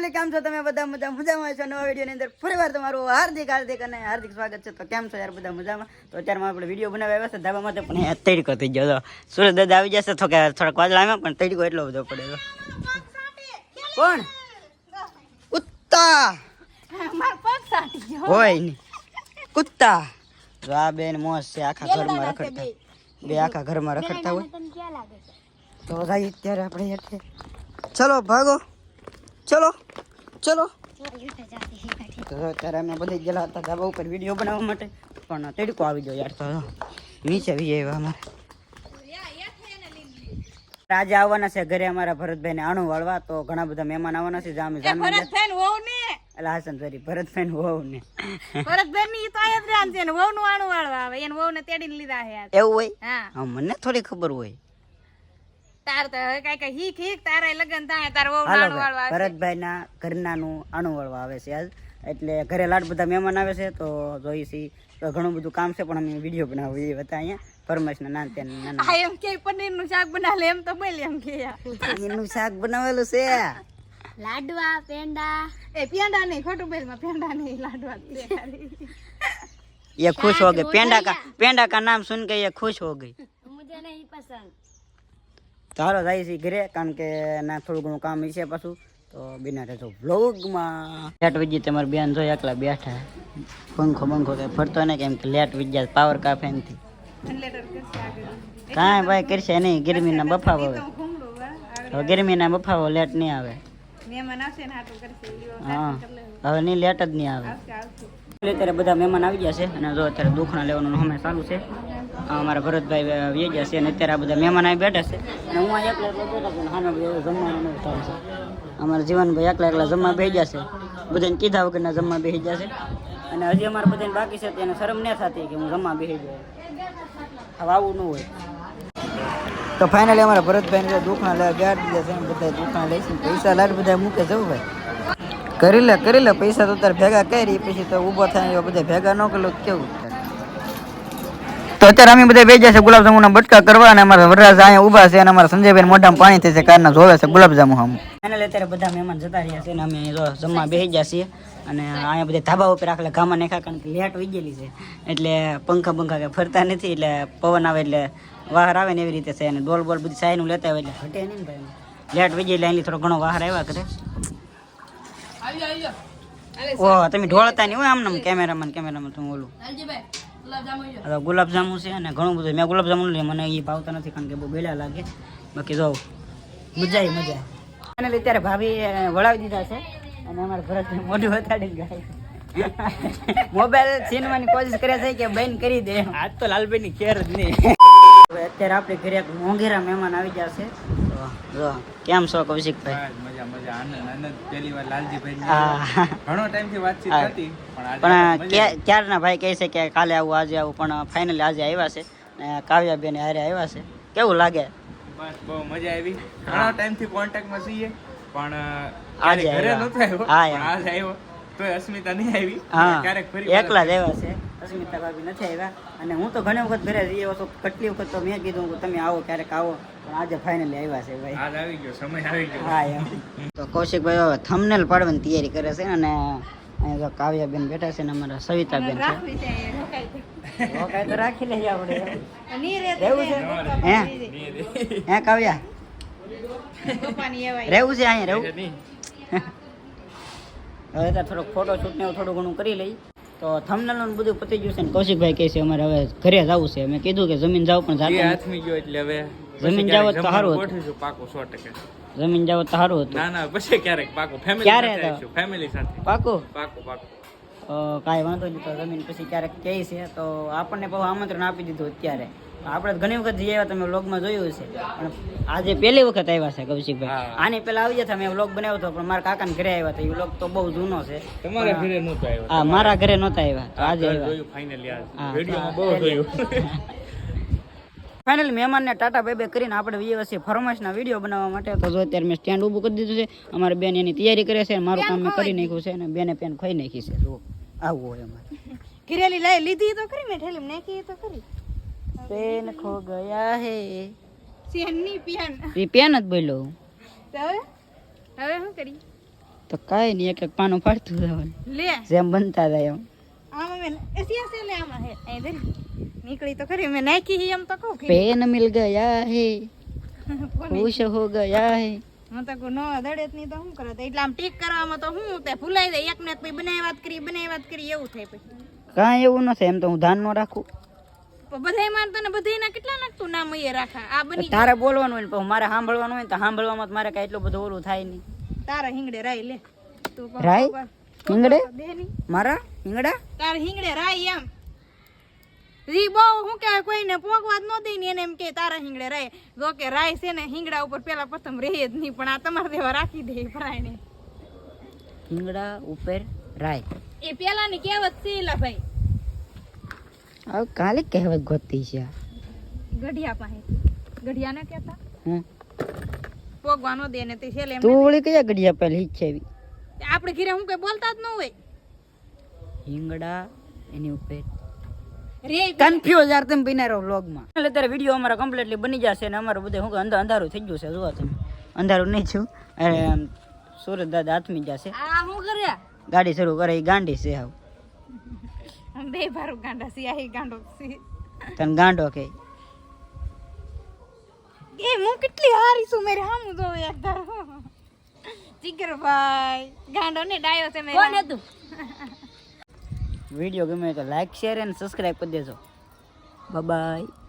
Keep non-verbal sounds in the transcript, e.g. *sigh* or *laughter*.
Family કેમ છો તમે? બધા મજા મજામાં છો? નવા વિડીયોની અંદર ફરીવાર તમારું હાર્દિક હાર્દિક અને હાર્દિક સ્વાગત છે. તો કેમ છો યાર? બધા મજામાં? તો અત્યારમાં આપણે વીડિયો બનાવવા આવ્યા છે ધાબા માટે પણ તડકો થઈ ગયો. સુરત દાદા આવી જશે તો કે થોડાક વાદળા આવ્યા પણ તડકો એટલો બધો પડેલો કોણ? કુત્તા. હોય ને. કુત્તા. જો આ બેન મોસ છે આખા ઘરમાં રખડતા. બે. આખા ઘરમાં રખડતા હોય. તો ભાઈ અત્યારે આપણે ચલો ભાગો. ચલો ચલો. અત્યારે અમે બધી ગયેલા હતા ધાબા ઉપર વીડિયો બનાવવા માટે. પણ તડકો આવી ગયો યાર તો નીચે વી આવ્યા અમારે. આજે આવવાના છે ઘરે અમારા ભરતભાઈ ને અણુ વાળવા તો ઘણા બધા મહેમાન આવવાના છે જામે જામે ભરતબેન વહુ ને એટલે હાસન સોરી ભરતભાઈ વહુ ને ભરતભાઈ ની તો આયા જ રામ છે ને વહુ નું અણુ વાળવા આવે. એને વહુ ને તેડીને લીધા છે એવું હોય? હા મને થોડી ખબર હોય. તાર તો લગન થાય તાર ના એટલે ઘરે લાડ બધા મહેમાન આવે છે તો ઘણું બધું કામ છે પણ વીડિયો બનાવો એ હતા પનીરનું શાક બનાવે એમ તો બોલે એમ કે એનું શાક બનાવેલું છે. લાડવા પેંડા. એ પેંડા નહીં ખોટું પેંડા નહીં લાડવા ये खुश हो गए पेंडा का पेंडा का नाम सुन के ये खुश हो गई मुझे नहीं पसंद તો હાલો જાય છે ઘરે કારણ કે ના થોડું ઘણું કામ છે પાછું. તો બિના રહેજો વ્લોગમાં. લેટ વીજી તમારી બેન જોઈ એકલા બેઠા. પંખો પંખો કઈ ફરતો ને કેમ કે લેટ વીજ્યા પાવર કાફે નથી. લેટર કરશે આગળ કાંઈ ભાઈ કરશે નહીં ગરમીના બફાવો હવે ગરમીના બફાવો લેટ નહીં આવે. હા હવે નહીં લેટ જ નહીં આવે. અત્યારે બધા મહેમાન આવી ગયા છે અને જો અત્યારે દુખણા લેવાનું અમે ચાલુ છે. અમારા ભરતભાઈ વે ગયા છે અને અત્યારે આ બધા મહેમાન આવી બેઠા છે. અને હું આ એકલા એકલા જમવાનું નહીં છે. અમારા જીવનભાઈ એકલા એકલા જમવા બેસી છે. બધાને કીધા વગરના જમવા બેસી છે. અને હજી અમારે બધાને બાકી છે તેને શરમ ન થતી કે હું જમવા બેસી જાય હવે આવું ન હોય. તો ફાઇનલી અમારા ભરતભાઈ દુખણા લે બેઠ દીધા છે બધા દુખણા લઈશું પૈસા લાડ બધા મૂકે જવું ભાઈ. કરી લે કરી લે, પૈસા તો તારે ભેગા કરી, પછી તો ઊભો થાય બધા ભેગા ન કરો કેવું? તો અત્યારે અમે બધા બેજા છે ગુલાબજામુ ના બટકા કરવા અને અમારા વરરાજ અહીંયા ઊભા છે અને અમારા સંજયભાઈ મોઢામાં પાણી થશે, કારના જોવે છે ગુલાબજામુ હમ. ફાઇનલ અત્યારે બધા મહેમાન જતા રહ્યા છે અને અમે જમવા બેસી ગયા છીએ અને અહીંયા બધા ધાબા ઉપર આખલા ઘામા નાખ્યા કારણ કે લેટ વહી ગયેલી છે. એટલે પંખા પંખા કે ફરતા નથી, એટલે પવન આવે એટલે વાહર આવે ને એવી રીતે છે અને ડોલ બોલ બધી સાઈનું લેતા હોય એટલે ઘટે નહીં ભાઈ. લેટ વહી ગયેલી થોડો ઘણો વાહર આવ્યા કરે. ઓહ તમે ઢોળતા નહીં હોય આમ કેમેરામાં કેમેરામાં તમે ઓલું. હવે ગુલાબજાંબુ છે અને ઘણું બધું. મેં ગુલાબજાંબુ લઈ મને એ ભાવતા નથી કારણ કે બહુ બેલા લાગે. બાકી જો મજા આવી મજા અને અત્યારે ભાભી વળાવી દીધા છે અને અમારા ભરત મોઢું વતાડી ગયા. *laughs* મોબાઈલ છીનવાની કોશિશ કરે છે કે બેન કરી દે. આજ તો લાલભાઈ ની કેર જ નહીં. અત્યારે આપણે ઘરે એક મોંઘેરા મહેમાન આવી જશે જો કેમ છો કૌશિકભાઈ? મજા મજા. આનંદ આનંદ. પહેલી વાર લાલજીભાઈ ઘણો ટાઈમથી વાતચીત હતી પણ ક્યારના ભાઈ કહે છે કે કાલે આવું આજે આવું પણ ફાઇનલી આજે આવ્યા છે. ને કાવ્યાબેન હારે આવ્યા છે. કેવું લાગે? બસ બહુ મજા આવી. ઘણા ટાઈમથી કોન્ટેક્ટમાં છીએ પણ આજે ઘરે નતો આવ્યો આજે આવ્યો. તો અસ્મિતા નહીં આવી. ક્યારેક ફરી એકલા જ આવ્યા છે. અસ્મિતા ભાભી નથી આવ્યા. અને હું તો ઘણી વખત ઘરે જઈ આવ્યો કેટલી વખત તો મેં કીધું કે તમે આવો ક્યારેક આવો. પણ આજે ફાઇનલી આવ્યા છે ભાઈ. આજ આવી ગયો સમય આવી ગયો. હા એમ. તો કૌશિકભાઈ હવે થમનેલ પાડવાની તૈયારી કરે છે અને અહીંયા તો કાવ્યાબેન બેઠા છે ને અમારા સવિતાબેન છે. રોકાય તો રાખી લઈએ આપણે. રહેવું છે? હે? હે કાવ્યા? રહેવું છે અહીંયા રહેવું? હવે તો થોડોક ફોટો શૂટ ને એવું થોડું ઘણું કરી લઈ. તો થંબનેલનું બધું પતી ગયું છે ને કૌશિકભાઈ કહે છે અમારે હવે ઘરે જવું છે. મેં કીધું કે જમીન જાવ પણ જાતા હાથમી ગયો એટલે હવે જમીન જાવ તો સારું. ગોઠવીશું પાકું સો ટકા. નથી. જમીન જાવ તો સારું હતું. ના ના પછી ક્યારેક પાકું ફેમિલી ક્યારે સાથે ફેમિલી સાથે. પાકું? પાકું પાકું. કાંઈ વાંધો નહીં તો જમીન પછી ક્યારેક કહે છે તો આપણને બહુ આમંત્રણ આપી દીધું અત્યારે. આપણે ઘણી વખત જઈ આવ્યા તમે વ્લોગમાં જોયું છે પણ આજે પહેલી વખત આવ્યા છે કૌશિકભાઈ. આની પહેલા આવી જતા મેં વ્લોગ બનાવ્યો હતો પણ મારા કાકાને ઘરે આવ્યા હતા. એ વ્લોગ તો બહુ જૂનો છે. તમારા ઘરે નહોતા આવ્યા. હા મારા ઘરે નહોતા આવ્યા. તો આજે આવ્યા. ફાઇનલી આ. વિડીયોમાં બહુ જોયું. *laughs* ફાઇનલી મહેમાનને ટાટા બે બે કરીને આપણે વ્યવસ્થિત છીએ ના વીડિયો બનાવવા માટે. તો જો અત્યારે મેં સ્ટેન્ડ ઊભું કરી દીધું છે. અમારે બેન એની તૈયારી કરે છે. મારું કામ મેં કરી નાખ્યું છે અને બેને પેન ખોઈ નાખી છે. જો આવું હોય અમારે. કિરેલી લઈ લીધી તો કરી મેં ઠેલી નાખી તો ખરી. પેન ખો ગયા હે. સેનની પેન એ પેન જ બોલો હવે? હવે શું કરી? તો કાંઈ નહીં એક એક પાનું ફાડતું જવાનું લે. જેમ બનતા જાય એમ. આમ મેં એસી એસી લે આમાં હે. અહીં ધરી. નીકળી તો ખરી. મેં નાખી હી એમ તો કહું પેન મિલ ગયા હે. *laughs* ખુશ હો ગયા હે. હું તો નો દડે જ નહીં તો શું કરે? તો એટલે આમ ટીક કરવામાં તો હું તે ભૂલાઈ જાય. એક ને એક પછી બનાવી વાત કરી બનાવી વાત કરી એવું થાય પછી. કાંઈ એવું નથી એમ તો હું ધ્યાન ન રાખું. બધાય મારતો ને બધાયના કેટલા નાખતું નામ એ રાખા? આ બની તારે બોલવાનું હોય ને પણ મારે સાંભળવાનું હોય ને તો સાંભળવામાં તો મારે કાંઈ એટલું બધું ઓલું થાય નહીં. તારા હિંગડે રાઈ લે. તું રાઈ? હિંગડે? મારા હિંગડા? તાર હિંગડે રાઈ એમ. રી બહુ શું કહેવાય કોઈને પોગવાદ ન દઈ ને એને એમ કે તારા હિંગડે રાય. જો કે રાય છે ને હિંગડા ઉપર પેલા પ્રથમ રહે જ નહીં પણ આ તમારા દેવા રાખી દે ભરાય ને હિંગડા ઉપર રાય. એ પેલાની કહેવત છે ભાઈ હવે કાલે કહેવત ગોતી છે. ગઢિયા પાસે ગઢિયા ને કહેતા? હમ. પોગવા ન દે ને તે છે એમ તું વળી કયા ઘડિયા પહેલી ઈચ્છા એવી. આપણે ઘરે હું કઈ બોલતા જ ન હોય. હિંગડા એની ઉપર. રે કન્ફ્યુઝ યાર તમે બિના રહો વ્લોગમાં. એટલે અત્યારે વીડિયો અમારા કમ્પ્લીટલી બની જશે અને અમારું બધું હું કે અંધારું થઈ ગયું છે જોવા તમે. અંધારું નહીં છું સુરત દાદા હાથમી જશે. આ હું કર્યા? ગાડી શરૂ કરે એ ગાંડી છે હાવ બે ભારું ગાંડા સિયાહી ગાંડો સી તને ગાંડો કે એ હું કેટલી હારી છું મેરે હામું જો એક ધારો જીગર ભાઈ ગાંડો ને ડાયો છે મેરે કોણ હતું વીડિયો ગમે તો લાઈક શેર અને સબસ્ક્રાઈબ કરી દેજો બાય